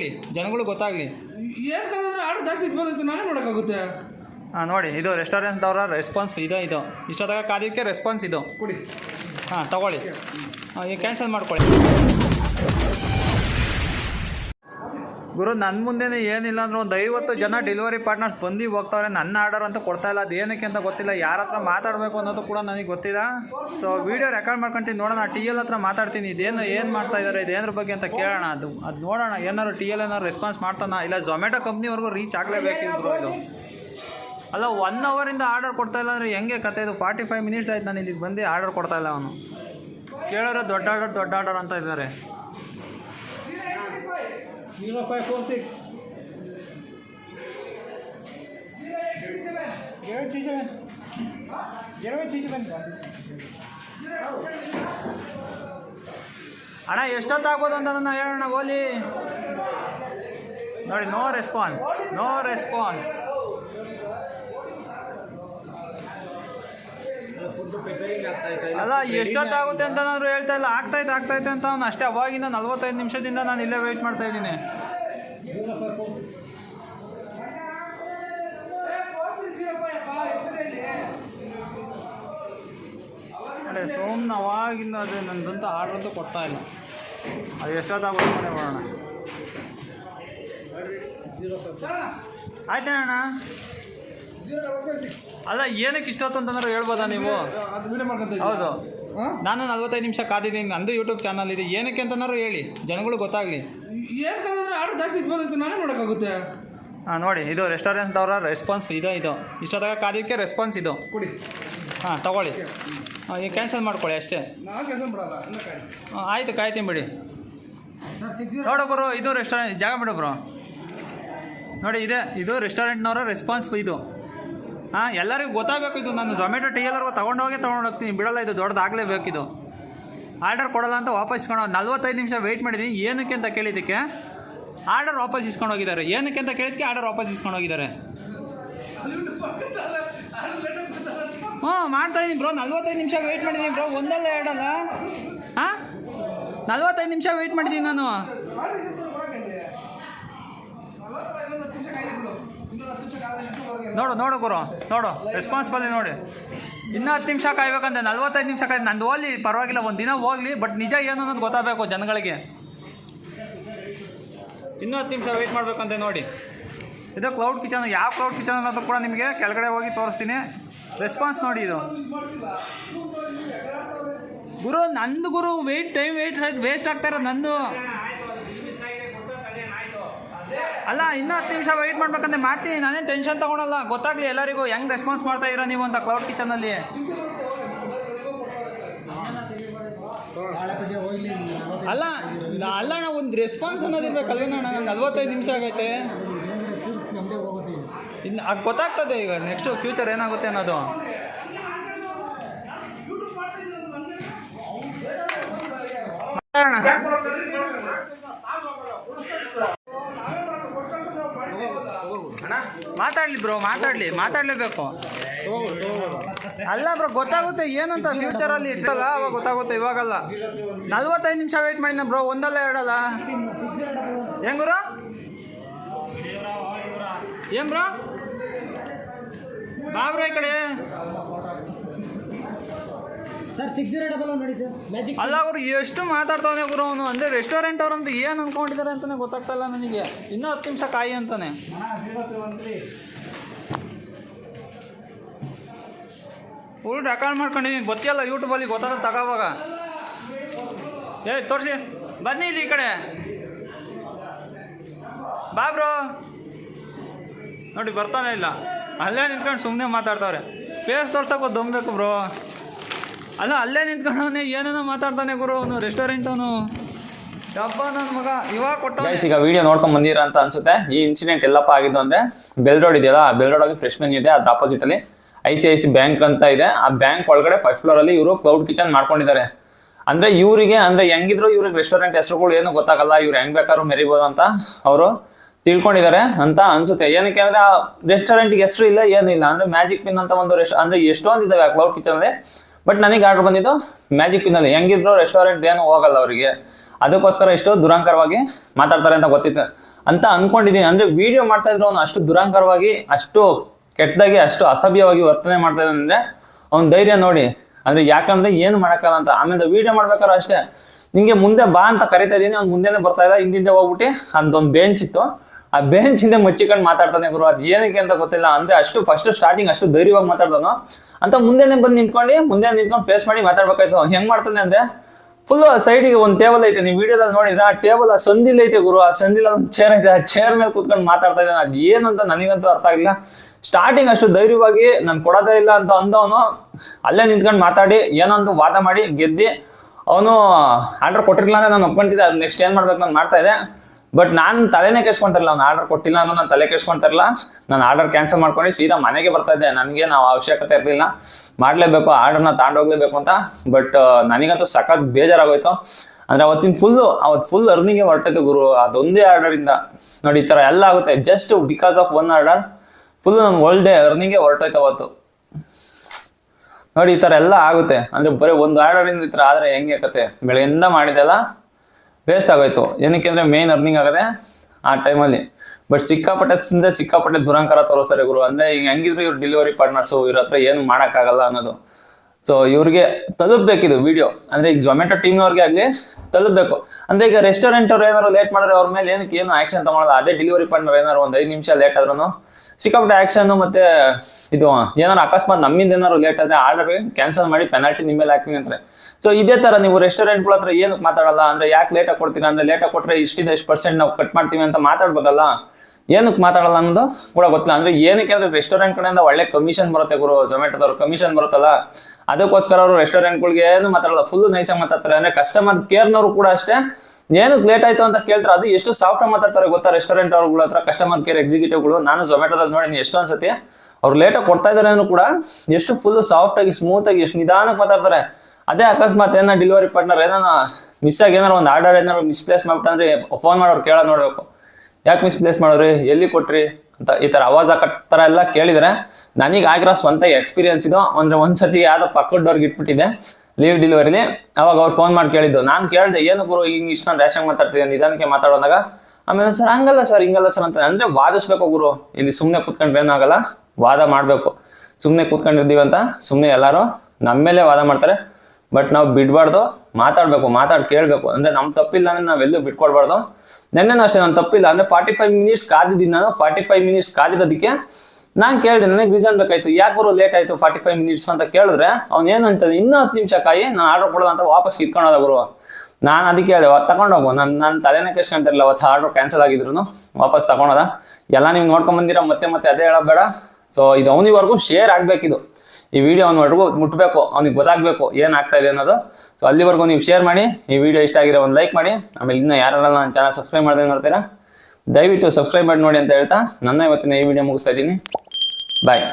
ಹೇಳಿ ಜನಗಳು ಗೊತ್ತಾಗಲಿ. ಏನಕ್ಕಂದ್ರೆ ಆರ್ಡರ್ ಜಾಸ್ತಿ ಬಂದೈತೆ ನಾನೇ ಮಾಡೋಕ್ಕಾಗುತ್ತೆ ಹಾಂ ನೋಡಿ ಇದು ರೆಸ್ಟೋರೆಂಟ್ದವರ ರೆಸ್ಪಾನ್ಸ್ ಇದು ಇದು. ಇಷ್ಟೊತ್ತಾಗ ಕಾದಿದ್ದಕ್ಕೆ ರೆಸ್ಪಾನ್ಸ್ ಇದು. ಕೊಡಿ. ಹಾಂ ತಗೊಳ್ಳಿ. ಹಾಂ ಈಗ ಕ್ಯಾನ್ಸಲ್ ಮಾಡ್ಕೊಳ್ಳಿ. ಗುರು ನನ್ನ ಮುಂದೆನೇ ಏನಿಲ್ಲ ಅಂದ್ರೆ ಒಂದು ಐವತ್ತು ಜನ ಡೆಲಿವರಿ ಪಾರ್ಟ್ನರ್ಸ್ ಬಂದು ಹೋಗ್ತಾವ್ರೆ, ನನ್ನ ಆರ್ಡರ್ ಅಂತ ಕೊಡ್ತಾ ಇಲ್ಲ, ಅದು ಏನಕ್ಕೆ ಅಂತ ಗೊತ್ತಿಲ್ಲ, ಯಾರ ಹತ್ರ ಮಾತಾಡಬೇಕು ಅನ್ನೋದು ಕೂಡ ನನಗೆ ಗೊತ್ತಿಲ್ಲ. ಸೊ ವಿಡಿಯೋ ರೆಕಾರ್ಡ್ ಮಾಡ್ಕೊಂತೀನಿ, ನೋಡೋಣ ಟಿ ಎಲ್ ಹತ್ರ ಮಾತಾಡ್ತೀನಿ, ಇದೇನು, ಏನು ಮಾಡ್ತಾ ಇದ್ದಾರೆ ಇದೇನ್ರ ಬಗ್ಗೆ ಅಂತ ಕೇಳೋಣ, ಅದು ಅದು ನೋಡೋಣ, ಏನಾದ್ರು ಟಿ ಎಲ್ ಏನಾದ್ರು ರೆಸ್ಪಾನ್ಸ್ ಮಾಡ್ತಾನ, ಇಲ್ಲ ಝೊಮ್ಯಾಟೊ ಕಂಪ್ನಿವರೆಗೂ ರೀಚ್ ಆಗಲೇಬೇಕಿದ್ರು ಇದು. ಅಲ್ಲ ಒನ್ ಅವರಿಂದ ಆರ್ಡರ್ ಕೊಡ್ತಾ ಇಲ್ಲ ಅಂದರೆ ಹೆಂಗೆ ಕತೆ ಇದು? ಫಾರ್ಟಿ ಫೈವ್ ಮಿನಿಟ್ಸ್ ಆಯ್ತು ನಾನು ಇಲ್ಲಿಗೆ ಬಂದು ಆರ್ಡರ್ ಕೊಡ್ತಾ ಇಲ್ಲ ಅವನು. ಕೇಳೋರು ದೊಡ್ಡ ಆರ್ಡರ್ ದೊಡ್ಡ ಆರ್ಡರ್ ಅಂತ ಇದ್ದಾರೆ. ಜೀರೋ ಫೈವ್ ಫೋರ್ ಸಿಕ್ಸ್ ಅಣ್ಣ ಎಷ್ಟೊತ್ತಾಗ್ಬೋದು ಅಂತ ಅದನ್ನು ಹೇಳೋಣ ಓಲಿ. ನೋಡಿ no response no response food preparing ಆಗ್ತಾ ಇದೆ ಅಲ್ಲ ಎಷ್ಟೊತ್ತಾಗುತ್ತೆ ಅಂತ ನಾನು ಹೇಳ್ತಾ ಇಲ್ಲ. ಆಗ್ತೈತೆ ಆಗ್ತೈತೆ ಅಂತ ಅವ್ನು ಅಷ್ಟೇ. ಅವಾಗಿಂದ ನಲ್ವತ್ತೈದು ನಿಮಿಷದಿಂದ ನಾನು ಇಲ್ಲೇ ವೆಯ್ಟ್ ಮಾಡ್ತಾ ಇದ್ದೀನಿ. ಅದೇ ಸೋಮ್ನ ಅವಾಗಿಂದ ಅದೇ ನನ್ನದಂತ ಆರ್ಡ್ರ್ ಅಂತೂ ಕೊಡ್ತಾ ಇಲ್ಲ. ಅದು ಎಷ್ಟೊತ್ತಾಗುತ್ತೆ ಮನೆ ಮಾಡೋಣ ಜೀರೋ ಫೈವ್ ಆಯ್ತೇನಣ್ಣ ಜೀರೋ ಡಬಲ್ ಫೈವ್ ಸಿಕ್ಸ್ ಅಲ್ಲ ಏನಕ್ಕೆ ಇಷ್ಟೊತ್ತು ಅಂತಂದ್ರೆ ಹೇಳ್ಬೋದಾ ನೀವು? ಅದು ವಿಡಿಯೋ ಮಾಡ್ಕೊಂತ ಹೌದು. ನಾನು ನಲ್ವತ್ತೈದು ನಿಮಿಷ ಕಾದಿದ್ದೀನಿ ನಂದು ಯೂಟ್ಯೂಬ್ ಚಾನಲ್ ಇದೆ. ಏನಕ್ಕೆ ಅಂತಂದ್ರೆ ಹೇಳಿ ಜನಗಳು ಗೊತ್ತಾಗಲಿ. ಆರ್ಡರ್ ಜಾಸ್ತಿ ನಾನೇ ಮಾಡೋಕ್ಕಾಗುತ್ತೆ ಹಾಂ ನೋಡಿ ಇದು ರೆಸ್ಟೋರೆಂಟ್ದವರ ರೆಸ್ಪಾನ್ಸ್ ಇದು ಇದು. ಇಷ್ಟೊತ್ತಾಗ ಕಾದಿದ್ದಕ್ಕೆ ರೆಸ್ಪಾನ್ಸ್ ಇದು. ಕೊಡಿ. ಹಾಂ ತಗೊಳ್ಳಿ. ಹಾಂ ಈಗ ಕ್ಯಾನ್ಸಲ್ ಮಾಡ್ಕೊಳ್ಳಿ ಅಷ್ಟೇ. ನಾನು ಕೆಲಸ ಕಾಯಿ. ಹಾಂ ಆಯಿತು ಕಾಯ್ತೀನಿ ಬಿಡಿ ಸರ್ ಸಿಕ್ಸ್ ನೋಡು ಇದು ರೆಸ್ಟೋರೆಂಟ್ ಜಾಗ ಬಿಡು ಬ್ರೋ. ನೋಡಿ ಇದೆ ಇದು ರೆಸ್ಟೋರೆಂಟ್ನವರ ರೆಸ್ಪಾನ್ಸ್ ಇದು. ಹಾಂ, ಎಲ್ಲರಿಗೂ ಗೊತ್ತಾಗಬೇಕು ಇದು. ನಾನು ಝೊಮ್ಯಾಟೊ ಟಿ ಎಲ್ಲರಿಗೂ ತೊಗೊಂಡೋಗಿ ತೊಗೊಂಡು ಹೋಗ್ತೀನಿ. ಬಿಡಲ್ಲ, ಇದು ದೊಡ್ಡದಾಗಲೇಬೇಕು ಇದು. ಆರ್ಡರ್ ಕೊಡಲ್ಲ ಅಂತ ವಾಪಸ್ ಇಸ್ಕೊಂಡು ನಲ್ವತ್ತೈದು ನಿಮಿಷ ವೆಯ್ಟ್ ಮಾಡಿದ್ದೀನಿ ಏನಕ್ಕೆ ಅಂತ ಕೇಳಿದ್ದಕ್ಕೆ ಆರ್ಡರ್ ವಾಪಸ್ ಇಸ್ಕೊಂಡು ಹೋಗಿದ್ದಾರೆ. ಏನಕ್ಕೆ ಅಂತ ಕೇಳಿದ್ದಕ್ಕೆ ಆರ್ಡರ್ ವಾಪಸ್ ಇಸ್ಕೊಂಡು ಹೋಗಿದ್ದಾರೆ. ಹ್ಞೂ, ಮಾಡ್ತಾ ಇದ್ದೀನಿ ಬ್ರೋ. ನಲ್ವತ್ತೈದು ನಿಮಿಷ ವೆಯ್ಟ್ ಮಾಡಿದ್ದೀನಿ ಬ್ರೋ. ಒಂದಲ್ಲ ಎರಡಲ್ಲ. ಹಾಂ? ನಲ್ವತ್ತೈದು ನಿಮಿಷ ವೆಯ್ಟ್ ಮಾಡಿದ್ದೀನಿ ನಾನು. ನೋಡು ನೋಡು ಗುರು, ನೋಡು ರೆಸ್ಪಾನ್ಸಿಬಲ್ ನೋಡಿ. ಇನ್ನೂ ಹತ್ತು ನಿಮಿಷ ಕಾಯ್ಬೇಕಂದ್ರೆ ನಲ್ವತ್ತೈದು ನಿಮಿಷ ಕಾಯ್ ನಂದು ಹೋಗ್ಲಿ ಪರವಾಗಿಲ್ಲ, ಒಂದು ದಿನ ಹೋಗ್ಲಿ ಬಟ್ ನಿಜ ಏನು ಅನ್ನೋದು ಗೊತ್ತಾಗಬೇಕು ಜನಗಳಿಗೆ. ಇನ್ನೂ ಹತ್ತು ನಿಮಿಷ ವೆಯ್ಟ್ ಮಾಡಬೇಕಂತೆ ನೋಡಿ. ಇದು ಕ್ಲೌಡ್ ಕಿಚನ್ ಯಾವ ಕ್ಲೌಡ್ ಕಿಚನ್ ಅನ್ನೋದು ಕೂಡ ನಿಮಗೆ ಕೆಳಗಡೆ ಹೋಗಿ ತೋರಿಸ್ತೀನಿ. ರೆಸ್ಪಾನ್ಸ್ ನೋಡಿ ಇದು. ಗುರು, ನಂದು ಗುರು ವೆಯ್ಟ್ ಟೈಮ್ ವೆಯ್ಟ್ ವೇಸ್ಟ್ ಆಗ್ತಾ ಇರೋದು, ನಂದು. ಅಲ್ಲ, ಇನ್ನೂ ಹತ್ತು ನಿಮಿಷ ವೆಯ್ಟ್ ಮಾಡ್ಬೇಕಂದ್ರೆ ಮಾಡ್ತೀನಿ. ನಾನೇನು ಟೆನ್ಷನ್ ತೊಗೊಳಲ್ಲ. ಗೊತ್ತಾಗಲಿ ಎಲ್ಲರಿಗೂ ಹೆಂಗೆ ರೆಸ್ಪಾನ್ಸ್ ಮಾಡ್ತಾ ಇರೋ ನೀವು ಅಂತ ಕ್ಲೌಡ್ ಕಿಚನಲ್ಲಿ ಅಲ್ಲಿ. ಅಲ್ಲ ಅಣ್ಣ, ಒಂದು ರೆಸ್ಪಾನ್ಸ್ ಅನ್ನೋದು ಇರ್ಬೇಕಲ್ವೇನೋ ಅಣ್ಣ? ನಂಗೆ ನಲ್ವತ್ತೈದು ನಿಮಿಷ ಆಗೈತೆ. ಇನ್ನು ಅದು ಗೊತ್ತಾಗ್ತದೆ ಈಗ. ನೆಕ್ಸ್ಟು ಫ್ಯೂಚರ್ ಏನಾಗುತ್ತೆ ಅನ್ನೋದು. ಮಾತಾಡ್ಲಿ ಬ್ರೋ, ಮಾತಾಡ್ಲಿ, ಮಾತಾಡ್ಲೇಬೇಕು. ಅಲ್ಲ ಬ್ರೋ, ಗೊತ್ತಾಗುತ್ತೆ ಏನಂತ ಫ್ಯೂಚರಲ್ಲಿ ಇಟ್ಟಲ್ಲ ಅವಾಗ ಗೊತ್ತಾಗುತ್ತೆ, ಇವಾಗಲ್ಲ. ನಲ್ವತ್ತೈದು ನಿಮಿಷ ವೇಟ್ ಮಾಡಿದ್ನ ಬ್ರೋ, ಒಂದಲ್ಲ ಎರಡಲ್ಲ? ಹೆಂಗ್ರ ಬ್ರೋ ಏನ್ ಬ್ರೋ? ಬಾಬ್ರ ಈ ಕಡೆ. Sir six zero double one ನೋಡಿ ಸರ್. ಮ್ಯಾಜಿಕ್ ಅಲ್ಲ ಅವರು ಎಷ್ಟು ಮಾತಾಡ್ತಾವನೆ ಗುರು ಅವನು? ಅಂದ್ರೆ ರೆಸ್ಟೋರೆಂಟ್ ಅವ್ರು ಅಂತ ಏನು ಅನ್ಕೊಂಡಿದ್ದಾರೆ ಅಂತಾನೆ ಗೊತ್ತಾಗ್ತಾ ಇಲ್ಲ ನನಗೆ. ಇನ್ನೂ ಹತ್ತು ನಿಮಿಷ ಕಾಯಿ ಅಂತಾನೆ. ಫುಲ್ ರೆಕಾರ್ಡ್ ಮಾಡ್ಕೊಂಡಿದ್ದೀನಿ ಗೊತ್ತಿಲ್ಲ ಯೂಟ್ಯೂಬಲ್ಲಿ ಗೊತ್ತಾದ ತಗೋವಾಗ ಏ ತೋರಿಸಿ. ಬನ್ನಿ ಇಲ್ಲಿ ಈ ಕಡೆ. ಬಾ ಬ್ರೋ. ನೋಡಿ ಬರ್ತಾನೆ ಇಲ್ಲ. ಅಲ್ಲೇ ನಿಂತ್ಕೊಂಡು ಸುಮ್ಮನೆ ಮಾತಾಡ್ತಾವ್ರೆ. Face ತೋರ್ಸೋಕೆ ದೊಂಬೇಕು bro. ಅಲ್ಲ, ಅಲ್ಲೇ ನಿಂತ್ಕೊಂಡವನೇ ಏನೇನೋ ಮಾತಾಡ್ತಾನೆ ಗುರು ಅವನು ರೆಸ್ಟೋರೆಂಟ್ ಅವನು. ನನ್ನ ಮಗ, ಇವಾಗ ಕೊಟ್ಟ ಈಗ ವಿಡಿಯೋ ನೋಡ್ಕೊಂಡ್ ಬಂದಿರ ಅಂತ ಅನ್ಸುತ್ತೆ. ಈ ಇನ್ಸಿಡೆಂಟ್ ಎಲ್ಲಪ್ಪ ಆಗಿದ್ದು ಅಂದ್ರೆ ಬೆಲ್ ರೋಡ್ ಇದೆಯಲ್ಲ ಬೆಲ್ ರೋಡ್ ಅಲ್ಲಿ ಫ್ರೆಶ್ ಮೆನ್ ಇದೆ, ಅದ್ರ ಆಪೋಸಿಟ್ ಅಲ್ಲಿ I C I C bank ಅಂತ ಇದೆ. ಆ ಬ್ಯಾಂಕ್ ಒಳಗಡೆ ಫಸ್ಟ್ ಫ್ಲೋರ್ ಅಲ್ಲಿ ಇವರು ಕ್ಲೌಡ್ ಕಿಚನ್ ಮಾಡ್ಕೊಂಡಿದ್ದಾರೆ. ಅಂದ್ರೆ ಇವರಿಗೆ, ಅಂದ್ರೆ ಹೆಂಗಿದ್ರು ಇವ್ರಿಗೆ ರೆಸ್ಟೋರೆಂಟ್ ಹೆಸರುಗಳು ಏನು ಗೊತ್ತಾಗಲ್ಲ, ಇವ್ರು ಹೆಂಗ್ ಬೇಕಾದ್ರು ಮೆರಿಬಹುದು ಅಂತ ಅವರು ತಿಳ್ಕೊಂಡಿದ್ದಾರೆ ಅಂತ ಅನ್ಸುತ್ತೆ. ಏನಕ್ಕೆ ಅಂದ್ರೆ, ಆ ರೆಸ್ಟೋರೆಂಟ್ ಹೆಸರು ಇಲ್ಲ, ಏನಿಲ್ಲ. ಅಂದ್ರೆ ಮ್ಯಾಜಿಕ್ ಪಿನ್ ಅಂತ ಒಂದು ರೆಸ್ಟೋ ಅಂದ್ರೆ ಎಷ್ಟೊಂದು ಆ ಕ್ಲೌಡ್ ಕಿಚನ್ ಅಲ್ಲಿ. ಬಟ್ ನನಗೆ ಆರ್ಡರ್ ಬಂದಿದ್ದು ಮ್ಯಾಜಿಕ್ ಪಿನ್ ಅಲ್ಲಿ. ಹೆಂಗಿದ್ರು ರೆಸ್ಟೋರೆಂಟ್ ಏನು ಹೋಗಲ್ಲ ಅವರಿಗೆ. ಅದಕ್ಕೋಸ್ಕರ ಇಷ್ಟು ದುರಂಕರವಾಗಿ ಮಾತಾಡ್ತಾರೆ ಅಂತ ಗೊತ್ತಿತ್ತು. ಅಂತ ಅಂದ್ಕೊಂಡಿದ್ದೀನಿ ಅಂದ್ರೆ ವಿಡಿಯೋ ಮಾಡ್ತಾ ಇದ್ರು ಅವನು ಅಷ್ಟು ದುರಂಕಾರವಾಗಿ, ಅಷ್ಟು ಕೆಟ್ಟದಾಗಿ, ಅಷ್ಟು ಅಸಭ್ಯವಾಗಿ ವರ್ತನೆ ಮಾಡ್ತಾ ಇದ್ದಾನೆ ಅಂದ್ರೆ ಅವ್ನ ಧೈರ್ಯ ನೋಡಿ. ಅಂದ್ರೆ ಯಾಕಂದ್ರೆ ಏನು ಮಾಡೋಕ್ಕಲ್ಲ ಅಂತ. ಆಮೇಲೆ ವಿಡಿಯೋ ಮಾಡ್ಬೇಕಾದ್ರೆ ಅಷ್ಟೇ. ನಿಮಗೆ ಮುಂದೆ ಬಾ ಅಂತ ಕರಿತಾ ಇದ್ದೀನಿ. ಅವ್ನು ಮುಂದೆನೆ ಬರ್ತಾ ಇಲ್ಲ. ಹಿಂದಿಂದ ಹೋಗ್ಬಿಟ್ಟು ಒಂದು ಬೆಂಚ್ ಇತ್ತು. ಆ ಬೆಂಚ್ ಹಿಂದೆ ಮುಚ್ಚಿಕೊಂಡು ಮಾತಾಡ್ತಾನೆ ಗುರು, ಅದು ಏನಕ್ಕೆ ಅಂತ ಗೊತ್ತಿಲ್ಲ. ಅಂದ್ರೆ ಅಷ್ಟು ಫಸ್ಟ್ ಸ್ಟಾರ್ಟಿಂಗ್ ಅಷ್ಟು ಧೈರ್ಯವಾಗಿ ಮಾತಾಡ್ತಾನೋ ಅಂತ ಮುಂದೆನೆ ಬಂದು ನಿಂತ್ಕೊಂಡು ಮುಂದೆ ನಿಂತ್ಕೊಂಡು ಫೇಸ್ ಮಾಡಿ ಮಾತಾಡ್ಬೇಕಾಯ್ತು. ಹೆಂಗ್ ಮಾಡ್ತಾನೆ ಅಂದ್ರೆ ಫುಲ್ ಸೈಡಿಗೆ ಒಂದು ಟೇಬಲ್ ಐತೆ. ನೀವು ವಿಡಿಯೋದಲ್ಲಿ ನೋಡಿದ್ರೆ, ಆ ಟೇಬಲ್ ಆ ಸಂದಿಲ್ ಐತೆ ಗುರು. ಆ ಸಂದಿಲ್ ಒಂದು ಚೇರ್ ಐತೆ ಆ ಚೇರ್ ಮೇಲೆ ಕೂತ್ಕೊಂಡು ಮಾತಾಡ್ತಾ ಇದ್ದಾನೆ. ಅದು ಏನು ಅಂತ ನನಗಂತೂ ಅರ್ಥ ಆಗಿಲ್ಲ ಸ್ಟಾರ್ಟಿಂಗ್ ಅಷ್ಟು ಧೈರ್ಯವಾಗಿ, ನಾನು ಕೊಡೋದೇ ಇಲ್ಲ ಅಂತ ಅಂದವನು, ಅಲ್ಲೇ ನಿಂತ್ಕೊಂಡು ಮಾತಾಡಿ, ಏನೊಂದು ವಾದ ಮಾಡಿ ಗೆದ್ದಿ. ಅವನು ಆರ್ಡರ್ ಕೊಟ್ಟಿರ್ಲಿಲ್ಲ ಅಂದ್ರೆ ನಾನು ಒಪ್ಕೊಂತಿದ್ದೆ. ಅದು ನೆಕ್ಸ್ಟ್ ಏನು ಮಾಡ್ಬೇಕು ನಾನು ಮಾಡ್ತಾ ಇದ್ದೆ. ಬಟ್ ನಾನು ತಲೆನೇ ಕೆಡ್ಸ್ಕೊಂತಾರಲ್ಲ ಅವ್ನು ಆರ್ಡರ್ ಕೊಟ್ಟಿಲ್ಲ ಅನ್ನೋ ನಾನು ತಲೆ ಕೆಡ್ಸ್ಕೊಂತಾರಲ್ಲ ನಾನು ಆರ್ಡರ್ ಕ್ಯಾನ್ಸಲ್ ಮಾಡ್ಕೊಂಡು ಸೀದಾ ಮನೆಗೆ ಬರ್ತಾ ಇದ್ದೆ. ನನಗೆ ನಾವು ಅವಶ್ಯಕತೆ ಇರಲಿಲ್ಲ. ಮಾಡಲೇಬೇಕು ಆರ್ಡರ್ನ ತಗೊಂಡೋಗ್ಲೇಬೇಕು ಅಂತ. ಬಟ್ ನನಗಂತೂ ಸಖತ್ ಬೇಜಾರಾಗೋಯ್ತು. ಅಂದ್ರೆ ಅವತ್ತಿನ ಫುಲ್ಲು ಅವತ್ತು ಫುಲ್ ಅರ್ನಿಂಗೇ ಹೊರಟೈತೆ ಗುರು, ಅದೊಂದೇ ಆರ್ಡರಿಂದ ನೋಡಿ, ಈ ಥರ ಎಲ್ಲ ಆಗುತ್ತೆ. Just because of one order full ನಮ್ಮ ವರ್ಲ್ಡ್ ಡೇ ಅರ್ನಿಂಗೇ ಹೊರಟೋಯ್ತು ಅವತ್ತು. ನೋಡಿ, ಈ ಥರ ಎಲ್ಲ ಆಗುತ್ತೆ. ಅಂದ್ರೆ ಬರೀ ಒಂದು ಆರ್ಡರಿಂದ ಈ ಥರ ಆದರೆ ಹೆಂಗೆ ಕತೆ? ಬೆಳಗ್ಗೆಯಿಂದ ಮಾಡಿದೆಲ್ಲ ವೇಸ್ಟ್ ಆಗೋಯ್ತು. ಏನಕ್ಕೆ ಅಂದರೆ ಮೇನ್ ಅರ್ನಿಂಗ್ ಆಗದೆ ಆ ಟೈಮಲ್ಲಿ ಬಟ್ ಸಿಕ್ಕಾಪಟ್ಟೆ ಅಂದರೆ ಸಿಕ್ಕಾಪಟ್ಟೆ ದುರಂಕಾರ ತೋರಿಸ್ತಾರೆ ಗುರು. ಅಂದರೆ ಈಗ ಹೆಂಗಿದ್ರು ಇವ್ರು ಡೆಲಿವರಿ ಪಾರ್ಟ್ನರ್ಸು ಇವ್ರ ಹತ್ರ ಏನು ಮಾಡೋಕ್ಕಾಗಲ್ಲ ಅನ್ನೋದು. ಸೊ ಇವ್ರಿಗೆ ತಲುಪಬೇಕಿದು ವಿಡಿಯೋ ಅಂದರೆ ಈಗ ಟೀಮ್ ಟೀಮ್ನವ್ರಿಗೆ ಆಗಲಿ ತಲುಪಬೇಕು. ಅಂದರೆ ಈಗ ರೆಸ್ಟೋರೆಂಟ್ ಅವ್ರು ಏನಾದ್ರು ಲೇಟ್ ಮಾಡಿದ್ರೆ ಅವ್ರ ಮೇಲೆ ಏನಕ್ಕೆ ಏನು ಆ್ಯಕ್ಷನ್ ತಗೊಳ್ಳಲ್ಲ ಅದೇ ಡೆಲಿವರಿ ಪಾರ್ಟ್ನರ್ ಏನಾರು ಒಂದು ಐದು ನಿಮಿಷ ಲೇಟ್ ಆದ್ರೂ ಸಿಕ್ಕಾಪಟ್ಟೆ ಆಕ್ಷನ್ ಮತ್ತೆ ಇದು ಏನಾರು ಅಕಸ್ಮಾತ್ ನಮ್ಮಿಂದ ಏನಾದ್ರು ಲೇಟ್ ಆದರೆ ಆರ್ಡರ್ ಕ್ಯಾನ್ಸಲ್ ಮಾಡಿ ಪೆನಾಲ್ಟಿ ನಿಮ್ಮ ಮೇಲೆ ಹಾಕ್ತೀನಿ ಅಂತಾರೆ. ಸೊ ಇದೇ ತರ ನೀವು ರೆಸ್ಟೋರೆಂಟ್ಗಳ ಹತ್ರ ಏನಕ್ಕೆ ಮಾತಾಡಲ್ಲ? ಅಂದ್ರೆ ಯಾಕೆ ಲೇಟಾಗಿ ಕೊಡ್ತೀರಾ? ಅಂದ್ರೆ ಲೇಟಾಗಿ ಕೊಟ್ಟರೆ ಇಷ್ಟಿದೆ ಎಷ್ಟು ಪರ್ಸೆಂಟ್ ನಾವು ಕಟ್ ಮಾಡ್ತೀವಿ ಅಂತ ಮಾತಾಡ್ಬೋದಲ್ಲ? ಏನಕ್ಕೆ ಮಾತಾಡಲ್ಲ ಅನ್ನೋದು ಕೂಡ ಗೊತ್ತಿಲ್ಲ. ಅಂದ್ರೆ ಏನಕ್ಕೆ ಅಂದ್ರೆ ರೆಸ್ಟೋರೆಂಟ್ ಕಡೆಯಿಂದ ಒಳ್ಳೆ ಕಮಿಷನ್ ಬರುತ್ತೆ ಗುರು ಜೊಮ್ಯಾಟೋದವ್ರು ಕಮಿಷನ್ ಬರುತ್ತಲ್ಲ? ಅದಕ್ಕೋಸ್ಕರ ಅವರು ರೆಸ್ಟೋರೆಂಟ್ಗಳಿಗೆ ಏನು ಮಾತಾಡಲ್ಲ. ಫುಲ್ ನೈಸಾಗಿ ಮಾತಾಡ್ತಾರೆ. ಅಂದ್ರೆ ಕಸ್ಟಮರ್ ಕೇರ್ನವರು ಕೂಡ ಅಷ್ಟೇ. ಏನಕ್ಕೆ ಲೇಟ್ ಆಯ್ತು ಅಂತ ಕೇಳ್ತಾರೆ. ಅದು ಎಷ್ಟು ಸಾಫ್ಟ್ ಮಾತಾಡ್ತಾರೆ ಗೊತ್ತಾ ರೆಸ್ಟೋರೆಂಟ್ ಅವ್ರಗಳ ಹತ್ರ? ಕಸ್ಟಮರ್ ಕೇರ್ ಎಕ್ಸಿಕ್ಯೂಟಿವ್ಗಳು ನಾನು ಜೊಮ್ಯಾಟೋದಲ್ಲಿ ನೋಡಿ ಎಷ್ಟು ಅನ್ಸತಿ ಅವ್ರು ಲೇಟಾಗಿ ಕೊಡ್ತಾ ಇದ್ದಾರೆ ಅಂದ್ರೂ ಕೂಡ ಎಷ್ಟು ಫುಲ್ ಸಾಫ್ಟ್ ಆಗಿ ಸ್ಮೂತ್ ಆಗಿ ಎಷ್ಟು ನಿಧಾನಕ್ಕೆ ಮಾತಾಡ್ತಾರೆ. ಅದೇ ಅಕಸ್ಮಾತ್ ಏನೋ ಡೆಲಿವರಿ ಪಾರ್ಟ್ನರ್ ಏನೋ ಮಿಸ್ ಆಗಿ ಏನಾರು ಒಂದು ಆರ್ಡರ್ ಏನಾರು ಮಿಸ್ಪ್ಲೇಸ್ ಮಾಡ್ಬಿಟ್ಟಂದ್ರೆ ಫೋನ್ ಮಾಡೋರು ಕೇಳೋ ನೋಡಬೇಕು. ಯಾಕೆ ಮಿಸ್ಪ್ಲೇಸ್ ಮಾಡೋರಿ? ಎಲ್ಲಿ ಕೊಟ್ರಿ? ಅಂತ ಈ ಥರ ಹಾಕೋ ಥರ ಎಲ್ಲ ಕೇಳಿದರೆ ನನಗೆ ಆಗಿರೋ ಸ್ವಂತ ಎಕ್ಸ್ಪೀರಿಯನ್ಸ್ ಇದು. ಅಂದರೆ ಒಂದ್ಸತಿ ಯಾವುದೋ ಪಕ್ಕದವ್ರಿಗೆ ಇಟ್ಬಿಟ್ಟಿದೆ ಲೀವ್ ಡೆಲಿವರಿಲಿ ಅವಾಗ ಅವ್ರು ಫೋನ್ ಮಾಡಿ ಕೇಳಿದ್ದು. ನಾನು ಕೇಳಿದೆ, ಏನು ಗುರು? ಹಿಂಗೆ ಇಷ್ಟೊಂದು ರ್ಯಾಶಾಗಿ ಮಾತಾಡ್ತಿದ್ದೆ ನಿಧಾನಕ್ಕೆ ಮಾತಾಡೋದಾಗ? ಆಮೇಲೆ, ಸರ್, ಹಂಗಲ್ಲ ಸರ್, ಹಿಂಗಲ್ಲ ಸರ್ ಅಂತ. ಅಂದರೆ ವಾದಿಸ್ಬೇಕು ಗುರು. ಇಲ್ಲಿ ಸುಮ್ಮನೆ ಕೂತ್ಕೊಂಡ್ರೆ ಏನಾಗಲ್ಲ ವಾದ ಮಾಡಬೇಕು. ಸುಮ್ಮನೆ ಕೂತ್ಕೊಂಡಿದ್ದೀವಿ ಅಂತ ಸುಮ್ಮನೆ ಎಲ್ಲರೂ ನಮ್ಮ ಮೇಲೆ ವಾದ ಮಾಡ್ತಾರೆ. ಬಟ್ ನಾವು ಬಿಡಬಾರ್ದು, ಮಾತಾಡಬೇಕು, ಮಾತಾಡಿ ಕೇಳಬೇಕು. ಅಂದರೆ ನಮ್ಮ ತಪ್ಪಿಲ್ಲ ಅಂದರೆ ನಾವೆಲ್ಲೂ ಬಿಟ್ಕೊಡ್ಬಾರ್ದು. ನೆನ್ನೆನೂ ಅಷ್ಟೇ, ನಾನು ತಪ್ಪಿಲ್ಲ. ಅಂದರೆ ಫಾರ್ಟಿ ಫೈವ್ ಮಿನಿಟ್ಸ್ ಕಾದಿದ್ದೀನಿ ನಾನು. ಫಾರ್ಟಿ ಫೈವ್ ಮಿನಿಟ್ಸ್ ಕಾದಿರೋದಕ್ಕೆ ನಾನು ಕೇಳಿದೆ, ನನಗೆ ರೀಸನ್ ಬೇಕಾಯಿತು. ಯಾಕೆ ಬರೋ ಲೇಟ್ ಆಯಿತು ಫಾರ್ಟಿ ಫೈವ್ ಮಿನಿಟ್ಸ್ ಅಂತ ಕೇಳಿದ್ರೆ, ಅವ್ನು ಏನು ಅಂತಂದು ಇನ್ನೂ ಹತ್ತು ನಿಮಿಷ ಕಾಯಿ, ನಾನು ಆರ್ಡರ್ ಕೊಡೋದು ಅಂತ ವಾಪಸ್ ಕಿತ್ಕೊಂಡೋದ ಗುರು. ನಾನು ಅದಕ್ಕೆ ಹೇಳಿ ತಗೊಂಡೋಗು ನನ್ನ ನನ್ನ ತಲೆನೇ ಕೆಸ್ಕೊಂತಿರಲಿಲ್ಲ ಅವತ್ತು ಆರ್ಡರ್ ಕ್ಯಾನ್ಸಲ್ ಆಗಿದ್ರು ವಾಪಸ್ ತಗೊಳೋದ ಎಲ್ಲ ನೀವು ನೋಡ್ಕೊಂಬಂದಿರ ಮತ್ತೆ ಮತ್ತೆ ಅದೇ ಹೇಳೋಬೇಡ ಬೇಡ. ಸೊ ಇದು ಅವನಿವರೆಗೂ ಶೇರ್ ಆಗಬೇಕಿದು. ಈ ವಿಡಿಯೋ ಅವ್ನವರೆಗೂ ಮುಟ್ಟಬೇಕು ಅವ್ನಿಗೆ ಗೊತ್ತಾಗಬೇಕು ಏನಾಗ್ತಾ ಇದೆ ಅನ್ನೋದು. ಸೊ ಅಲ್ಲಿವರೆಗೂ ನೀವು ಶೇರ್ ಮಾಡಿ, ಈ ವಿಡಿಯೋ ಇಷ್ಟ ಆಗಿರೋ ಒಂದು ಲೈಕ್ ಮಾಡಿ. ಆಮೇಲೆ ಇನ್ನೂ ಯಾರೆಲ್ಲ ನನ್ನ ಚಾನಲ್ ಸಬ್ಸ್ಕ್ರೈಬ್ ಮಾಡದೆ ನೋಡ್ತೀರಾ, ದಯವಿಟ್ಟು ಸಬ್ಸ್ಕ್ರೈಬ್ ಮಾಡಿ ನೋಡಿ ಅಂತ ಹೇಳ್ತಾ, ನನ್ನ ಇವತ್ತಿನ ಈ ವಿಡಿಯೋ ಮುಗಿಸ್ತಾ ಇದ್ದೀನಿ. ಬಾಯ್